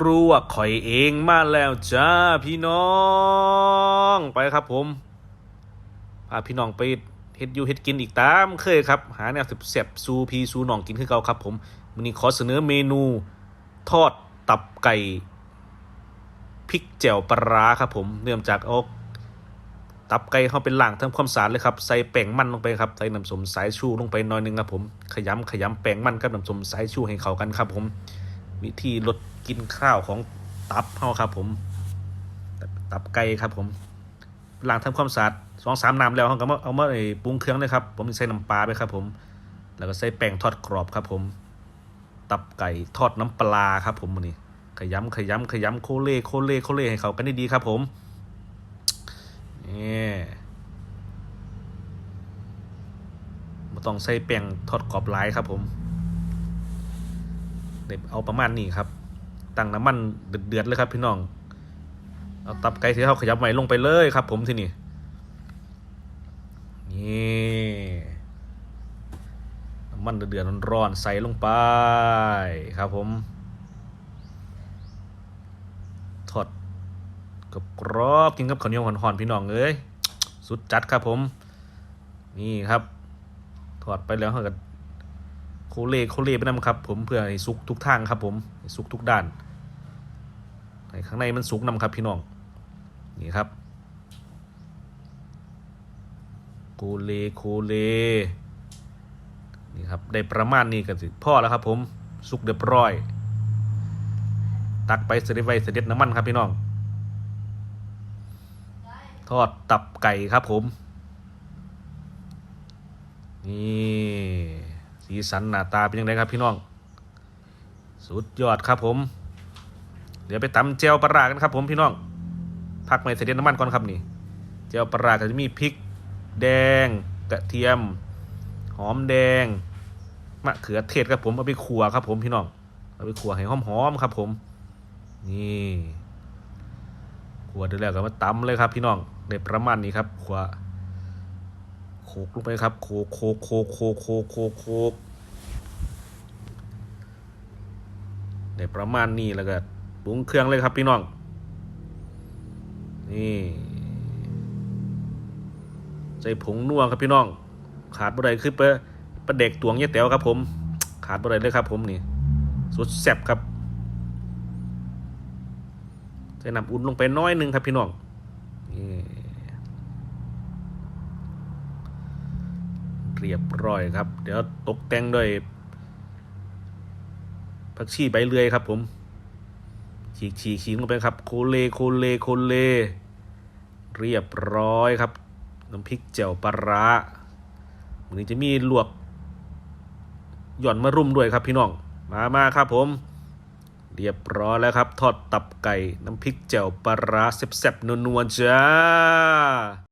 รัวข่อยเองมาแล้วจ้าพี่น้องไปครับผมพาพี่น้องไปเฮ็ดยูเฮ็ดกินอีกตามเคยครับ หาแนวแซ่บซูพีซูน้องกินคือเก่าครับผมวันนี้ขอเสนอเมนูทอดตับไก่พริกแจ่วปลาร้าครับผมเนื่องจากเอาตับไก่เข้าเป็นล่างทำความสะอาดเลยครับใส่แป้งมันลงไปครับใส่น้ำส้มสายชูลงไปน่อยนึงครับผมขยำขยำแป้งมันกับน้ำส้มสายชูให้เข้ากันครับผมวิธีลด กินข้าวของตับเฮาครับ ผม ตับไก่ครับ ผมหล้างทำความสะอาดสองสามน้ำแล้วเขาก็มาเอามาไอ้ปรุงเครื่องเลยครับ ผมใส่น้ำปลาไปครับ ผม แล้วก็ใส่แป้งทอดกรอบครับ ผม ตับไก่ทอดน้ำปลาครับ ผมวันนี้ขยำขยำขยำโคเล่โคเล่โคเล่ให้เขากันได้ดีครับ ผมนี่ม่ต้องใส่แป้งทอดกรอบหลายครับ ผมเด็เอาประมาณนี้ครับ ตั้งน้ำมันเดือดๆเลยครับ พี่น้องเอาตับไก่ที่เขาขยับใหม่ลงไปเลยครับ ผมที่นี่นี่น้ำมันเดือดๆร้อนๆใส่ลงไปครับ ผมทอดกับกรอบกินกับข้าวเหนียวห่อนๆพี่น้องเอ้ยสุดจัดครับผม นี่ครับทอดไปแล้วเขาก็โคเล่โคเล่ไปนำครับ ผมเพื่อให้สุกทุกทางครับ ผมสุกทุกด้าน ให้ข้างในมันสุกนำครับพี่น้อง นี่ครับโคเล่โคเล่นี่ครับ ได้ประมาณนี้กันสิพ่อแล้วครับผมสุกเรียบร้อย ตักไปเสด็จไว้เสด็จน้ำมันครับพี่น้อง ทอดตับไก่ครับผม นี่สีสันหน้าตาเป็นยังไงครับพี่น้อง สุดยอดครับผม เดี๋ยวไปตำเจลปลาร้ากันครับผมพี่น้องพักไม่เสด็จน้ำมันก่อนครับนี่เจลปลาร้าก็จะมีพริก แดงกระเทียม หอมแดงมะเขือเทศครับผมเอาไปขัวครับผมพี่น้องเอาไปขัวให้หอมๆครับผม นี่ขัวเดือดแล้วก็มาตำเลยครับ พี่น้องได้ประมาณนี้ครับขัวโขกลงไปครับโขกโขกโขกโขกโขกโขกโขกได้ประมาณนี้แล้วก็ ปรุงเครื่องเลยครับพี่น้อง นี่ใส่ผงนัวครับพี่น้อง ขาดบ่ได้คือปลาปลาเด็กตวงเยี่ยแต๋วครับ ผม ขาดบ่ได้เลยครับ ผมนี่สุดแซ่บครับใส่น้ำอุ่นลงไปน้อยหนึงครับพี่น้องนี่เรียบร้อยครับ เดี๋ยวตกแต่งด้วยผักชีใบเลื่อยครับผม ฉีกฉีกฉีกลงไปครับ โคเลโคเลโคเล เรียบร้อยครับ น้ำพริกแจ่วปลาร้าวันนี้จะมีลวกหย่อนมะรุมด้วยครับพี่น้อง มามาครับผม เรียบร้อยแล้วครับ ทอดตับไก่ น้ำพริกแจ่วปลาร้าแซ่บๆนัวๆจ้า